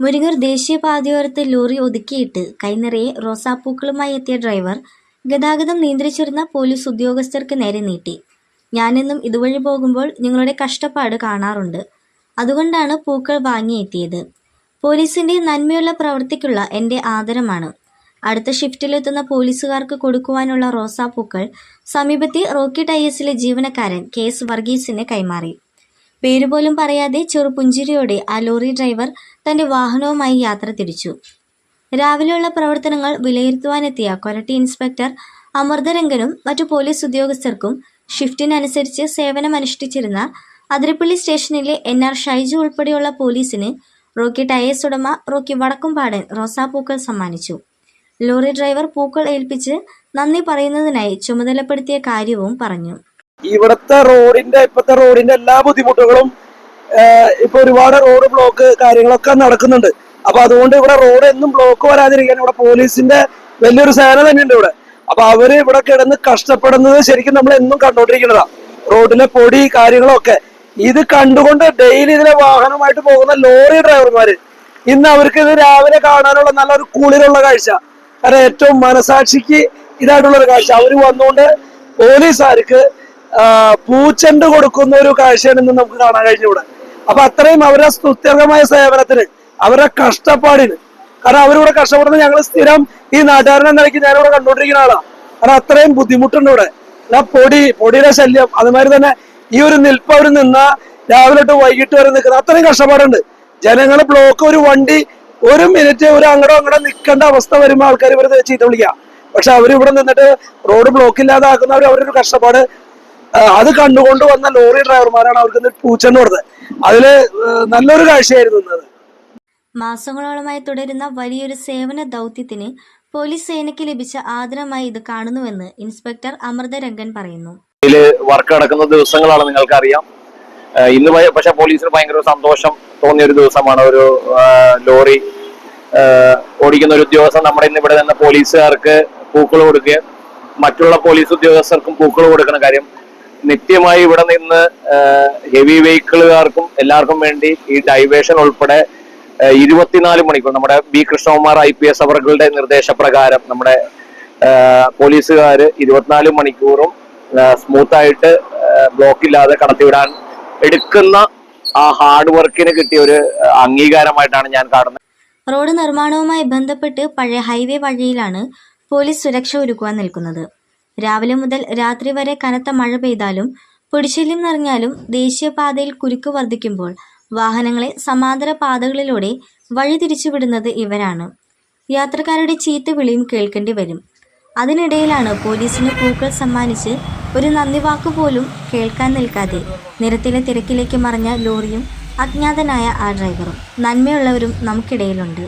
Muringoor ദേശീയപാതയോരത്ത് lorry ഒതുക്കിയിട്ട് കൈനിറയെ റോസാപ്പൂക്കളുമായി എത്തിയ driver ഗതാഗതം നിയന്ത്രിച്ചിരുന്ന police ഉദ്യോഗസ്ഥർക്ക് നേരെ നീട്ടി. ഞാനെന്നും ഇതുവഴി പോകുമ്പോൾ നിങ്ങളുടെ കഷ്ടപ്പാട് കാണാറുണ്ട്. അതുകൊണ്ടാണ് പൂക്കൾ വാങ്ങിയെത്തിയത്. പോലീസിന്റെ നന്മയുള്ള പ്രവൃത്തിക്കുള്ള എന്റെ ആദരമാണ്. അടുത്ത ഷിഫ്റ്റിലെത്തുന്ന പോലീസുകാർക്ക് കൊടുക്കുവാനുള്ള റോസാപ്പൂക്കൾ സമീപത്തെ റോക്കി ടയേഴ്സിലെ ജീവനക്കാരൻ കെ എസ് വർഗീസിന് കൈമാറി. പേരുപോലും പറയാതെ ചെറുപുഞ്ചിരിയോടെ ആ ലോറി ഡ്രൈവർ തന്റെ വാഹനവുമായി യാത്ര തിരിച്ചു. രാവിലെയുള്ള പ്രവർത്തനങ്ങൾ വിലയിരുത്തുവാനെത്തിയ കൊരട്ടി ഇൻസ്പെക്ടർ അമൃതരംഗനും മറ്റു പോലീസ് ഉദ്യോഗസ്ഥർക്കും ഷിഫ്റ്റിനനുസരിച്ച് സേവനമനുഷ്ഠിച്ചിരുന്ന അതിരപ്പള്ളി സ്റ്റേഷനിലെ എൻ ആർ ഷൈജു ഉൾപ്പെടെയുള്ള പോലീസിന് റോക്കി ടയേഴ്സ് ഉടമ റോക്കി വടക്കുംപാടൻ റോസാ റോസാപ്പൂക്കൾ സമ്മാനിച്ചു. ലോറി ഡ്രൈവർ പൂക്കൾ ഏൽപ്പിച്ച് നന്ദി പറയുന്നതിനായി ചുമതലപ്പെടുത്തിയ കാര്യവും പറഞ്ഞു. ഇവിടുത്തെ റോഡിന്റെ ഇപ്പത്തെ റോഡിന്റെ എല്ലാ ബുദ്ധിമുട്ടുകളും ഇപ്പൊ ഒരുപാട് റോഡ് ബ്ലോക്ക് കാര്യങ്ങളൊക്കെ നടക്കുന്നുണ്ട്. അപ്പൊ അതുകൊണ്ട് ഇവിടെ റോഡ് എന്നും ബ്ലോക്ക് വരാതിരിക്കാൻ ഇവിടെ പോലീസിന്റെ വലിയൊരു സേന തന്നെയുണ്ട് ഇവിടെ. അപ്പൊ അവർ ഇവിടെ കിടന്ന് കഷ്ടപ്പെടുന്നത് ശരിക്കും നമ്മൾ എന്നും കണ്ടോണ്ടിരിക്കുന്നതാ. റോഡിലെ പൊടി കാര്യങ്ങളൊക്കെ. ഇത് കണ്ടുകൊണ്ട് ഡെയിലി ഇതിലെ വാഹനമായിട്ട് പോകുന്ന ലോറി ഡ്രൈവർമാര് ഇന്ന് അവർക്ക് ഇത് രാവിലെ കാണാനുള്ള നല്ലൊരു കുളിരുള്ള കാഴ്ച. കാരണം ഏറ്റവും മനസാക്ഷിക്ക് ഇതായിട്ടുള്ള ഒരു കാഴ്ച. അവർ വന്നുകൊണ്ട് പോലീസുകാർക്ക് പൂച്ചെണ്ട് കൊടുക്കുന്ന ഒരു കാഴ്ചയാണ് ഇന്ന് നമുക്ക് കാണാൻ കഴിഞ്ഞു ഇവിടെ. അപ്പൊ അത്രയും അവരുടെ സ്തുത്യർഹമായ സേവനത്തിന് അവരുടെ കഷ്ടപ്പാടിന്. കാരണം അവരിവിടെ കഷ്ടപ്പെടുന്നത് ഞങ്ങൾ സ്ഥിരം ഈ നാട്ടുകാരനെ നിലയ്ക്ക് ഞാനിവിടെ കണ്ടുകൊണ്ടിരിക്കുന്ന ആളാ. കാരണം അത്രയും ബുദ്ധിമുട്ടുണ്ട് ഇവിടെ. ആ പൊടി പൊടിയുടെ ശല്യം അതുമാതിരി തന്നെ ഈ ഒരു നിൽപ്പ് അവർ നിന്ന രാവിലെ തൊട്ട് വൈകിട്ട് വരെ നിൽക്കുന്നത്. അത്രയും കഷ്ടപ്പാടുണ്ട്. ജനങ്ങൾ ബ്ലോക്ക് ഒരു വണ്ടി ഒരു മിനിറ്റ് ഒരു അങ്ങടോ അങ്ങടോ നിൽക്കേണ്ട അവസ്ഥ വരുമ്പോൾ ആൾക്കാർ ഇവർ ചീത്ത വിളിക്കുക പക്ഷെ അവർ ഇവിടെ നിന്നിട്ട് റോഡ് ബ്ലോക്ക് ഇല്ലാതാക്കുന്നവർ അവരൊരു കഷ്ടപ്പാട് അത് കണ്ടുകൊണ്ട് വന്ന ലോറി ഡ്രൈവർമാരാണ് അവർക്ക് പൂച്ചെന്ന് കൊടുത്തത്. അതിൽ നല്ലൊരു കാഴ്ചയായിരുന്നു മാസങ്ങളോളമായി തുടരുന്ന വലിയൊരു സേവന ദൗത്യത്തിന് പോലീസ് സേനയ്ക്ക് ലഭിച്ച ആദരമായി ഇത് കാണുന്നുവെന്ന് ഇൻസ്പെക്ടർ അമൃതരംഗൻ പറയുന്നു. ഇതിൽ വർക്ക് നടക്കുന്ന ദിവസങ്ങളാണ് നിങ്ങൾക്കറിയാം. ഇന്ന് പക്ഷെ പോലീസിന് ഭയങ്കര സന്തോഷം തോന്നിയ ഒരു ദിവസമാണ്. ഒരു ലോറി ഓടിക്കുന്ന ഒരു ഉദ്യോഗസ്ഥൻ നമ്മുടെ ഇന്ന് ഇവിടെ നിന്ന് പോലീസുകാർക്ക് പൂക്കൾ കൊടുക്കുകയും മറ്റുള്ള പോലീസ് ഉദ്യോഗസ്ഥർക്കും പൂക്കൾ കൊടുക്കുന്ന കാര്യം നിത്യമായി ഇവിടെ നിന്ന് ഹെവി വെഹിക്കിളുകാർക്കും എല്ലാവർക്കും വേണ്ടി ഈ ഡൈവേഷൻ ഉൾപ്പെടെ ഇരുപത്തിനാല് മണിക്കൂർ നമ്മുടെ B Krishnakumar I P S അവറുകളുടെ നിർദ്ദേശപ്രകാരം നമ്മുടെ പോലീസുകാർ ഇരുപത്തിനാല് മണിക്കൂറും സ്മൂത്ത് ആയിട്ട് ബ്ലോക്ക് ഇല്ലാതെ കടത്തിവിടാൻ എടുക്കുന്ന ആ ഹാർഡ് വർക്കിന് കിട്ടിയ ഒരു അംഗീകാരമായിട്ടാണ് ഞാൻ കാണുന്നത്. റോഡ് നിർമ്മാണവുമായി ബന്ധപ്പെട്ട് പഴയ ഹൈവേ വഴിയിലാണ് പോലീസ് സുരക്ഷ ഒരുക്കുവാൻ നിൽക്കുന്നത്. രാവിലെ മുതൽ രാത്രി വരെ കനത്ത മഴ പെയ്താലും പൊടിശല്യം നിറഞ്ഞാലും ദേശീയപാതയിൽ കുരുക്ക് വർദ്ധിക്കുമ്പോൾ വാഹനങ്ങളെ സമാന്തര പാതകളിലൂടെ വഴി തിരിച്ചുവിടുന്നത് ഇവരാണ്. യാത്രക്കാരുടെ ചീത്ത വിളിയും കേൾക്കേണ്ടി വരും. അതിനിടയിലാണ് പോലീസിന് പൂക്കൾ സമ്മാനിച്ച് ഒരു നന്ദി വാക്കുപോലും കേൾക്കാൻ നിൽക്കാതെ നിരത്തിലെ തിരക്കിലേക്ക് മറിഞ്ഞ ലോറിയും അജ്ഞാതനായ ആ ഡ്രൈവറും. നന്മയുള്ളവരും നമുക്കിടയിലുണ്ട്.